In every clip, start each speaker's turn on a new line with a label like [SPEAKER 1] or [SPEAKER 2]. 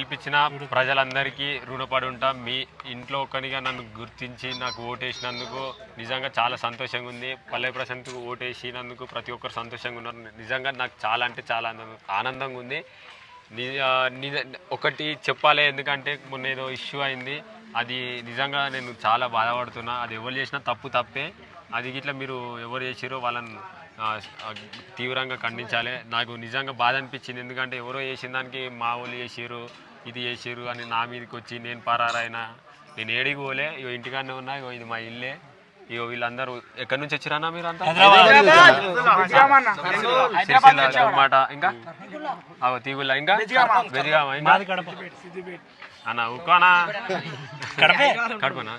[SPEAKER 1] గెలిపించిన ప్రజలందరికీ రుణపడి ఉంటా. మీ ఇంట్లో ఒక్కనిగా నన్ను గుర్తించి నాకు ఓటేసినందుకు నిజంగా చాలా సంతోషంగా ఉంది. పల్లె ప్రశాంత్కు ఓటేసినందుకు ప్రతి ఒక్కరు సంతోషంగా ఉన్నారు. నిజంగా నాకు చాలా అంటే చాలా ఆనందం- ఆనందంగా ఉంది. నిజ- ఒకటి చెప్పాలి ఎందుకంటే మొన్న ఏదో ఇష్యూ అయింది. అది నిజంగా నేను చాలా బాధపడుతున్నా. అది ఎవరు చేసినా తప్పు తప్పే. అది ఇట్లా మీరు ఎవరు చేసిరో వాళ్ళని తీవ్రంగా ఖండించాలి. నాకు నిజంగా బాధ అనిపించింది. ఎందుకంటే ఎవరో చేసిన దానికి మా వాళ్ళు చేసారు ఇది చేసారు అని నా మీదకి వచ్చి నేను పరారైనా నేను ఏడికి పోలే ఇగో ఇంటికాడనే ఉన్నా ఇగో ఇది మా ఇల్లే. ఇగో వీళ్ళందరూ ఎక్కడి నుంచి వచ్చిరన్నా మీరు అంతా? సిరిసిల్ల ఇంకా? అవ తీగుల. ఇంకా? ఇంకా? అన్న ఉక్కోనా
[SPEAKER 2] కడపే.
[SPEAKER 1] కడపనా?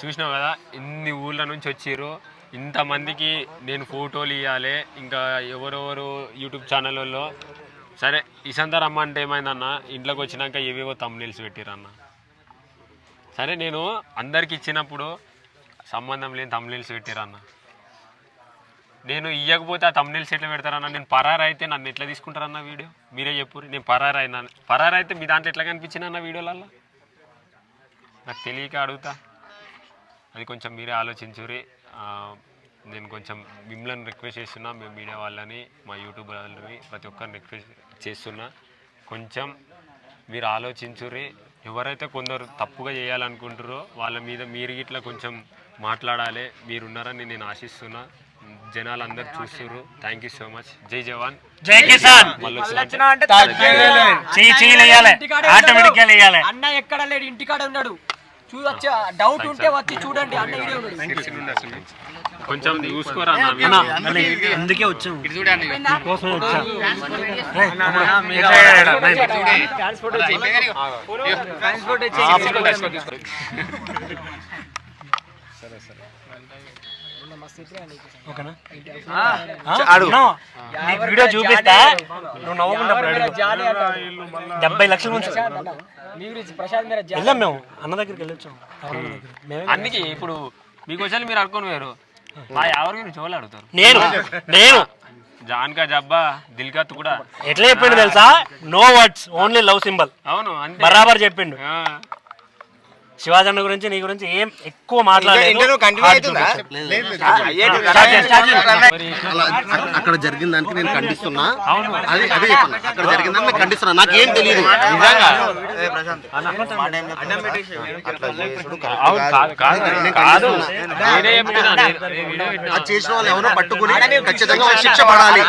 [SPEAKER 1] చూసినావు కదా ఇన్ని ఊళ్ళ నుంచి వచ్చిర్రు. ఇంతమందికి నేను ఫోటోలు ఇవ్వాలి ఇంకా ఎవరెవరు యూట్యూబ్ ఛానళ్ళల్లో. సరే ఇసంతా రమ్మంటే ఏమైందన్న? ఇంట్లోకి వచ్చినాక ఏవేవో తమ్ముళ్ళు పెట్టిరన్న సరే నేను అందరికి ఇచ్చినప్పుడు సంబంధం లేని తమ్ముళ్ళు పెట్టారన్న. నేను ఇవ్వకపోతే ఆ తమ్ముళ్ళు ఎట్లా పెడతారన్న? నేను పరారు అయితే నన్ను ఎట్లా తీసుకుంటారన్న వీడియో? మీరే చెప్పుర్రి. నేను పరారు అయినా పరారు అయితే మీ దాంట్లో ఎట్లా కనిపించిన అన్న వీడియోలలో నాకు తెలియక అడుగుతా. అది కొంచెం మీరే ఆలోచించురి నేను కొంచెం మిమ్మల్ని రిక్వెస్ట్ చేస్తున్నా మీ మీడియా వాళ్ళని మా యూట్యూబ్ వాళ్ళని ప్రతి ఒక్కరిని రిక్వెస్ట్ చేస్తున్నా. కొంచెం మీరు ఆలోచించురి ఎవరైతే కొందరు తప్పుగా చేయాలనుకుంటారో వాళ్ళ మీద మీరు ఇట్లా కొంచెం మాట్లాడాలి మీరున్నారని నేను ఆశిస్తున్నా. జనాలు అందరు చూస్తున్నారు థ్యాంక్ యూ సో మచ్ జై జవాన్.
[SPEAKER 2] జై కిసాన్. ఆటోమేటిక్
[SPEAKER 3] అన్న ఎక్కడ లేడు? ఇంటికాడ ఉన్నాడు. చూడొచ్చు డౌట్ ఉంటే వచ్చి చూడండి అన్న ఉన్నాడు
[SPEAKER 1] కొంచెం చూసుకోరా
[SPEAKER 2] అందుకే వచ్చాం కోసమే వచ్చాం ఓకేనా ఆ? అన్నా, నీకు వీడియో చూపిస్తా. నువ్వు నవ్వకుండా. డెబ్బై లక్షల నుంచి. వెళ్ళాం మేము. అన్న దగ్గరికి వెళ్ళొచ్చాం.
[SPEAKER 1] అందుకే ఇప్పుడు మీకు వచ్చి మీరు అనుకోని వేరు. మా ఎవరి గురించి వాళ్ళు అడుగుతారు.
[SPEAKER 2] నేను. నేను.
[SPEAKER 1] జాన్కా జబ్బా దిల్కత్ కూడా.
[SPEAKER 2] ఎట్లా చెప్పిండు తెలుసా? No words only love symbol.
[SPEAKER 1] అవును
[SPEAKER 2] బరాబర్ చెప్పిండు.
[SPEAKER 1] ఆ,
[SPEAKER 2] శివాజీ అన్న గురించి నీ గురించి ఏం ఎక్కువ మాట్లాడలేదు
[SPEAKER 4] అక్కడ- జరిగిన దానికి నేను ఖండిస్తున్నా అది అదే చెప్పాను అక్కడ జరిగిన దాన్ని నేను ఖండిస్తున్నా నాకేం తెలియదు నిజంగా
[SPEAKER 1] పెట్టినా.
[SPEAKER 4] అది చేసిన వాళ్ళు ఎవరో పట్టుకుని ఖచ్చితంగా శిక్ష పడాలి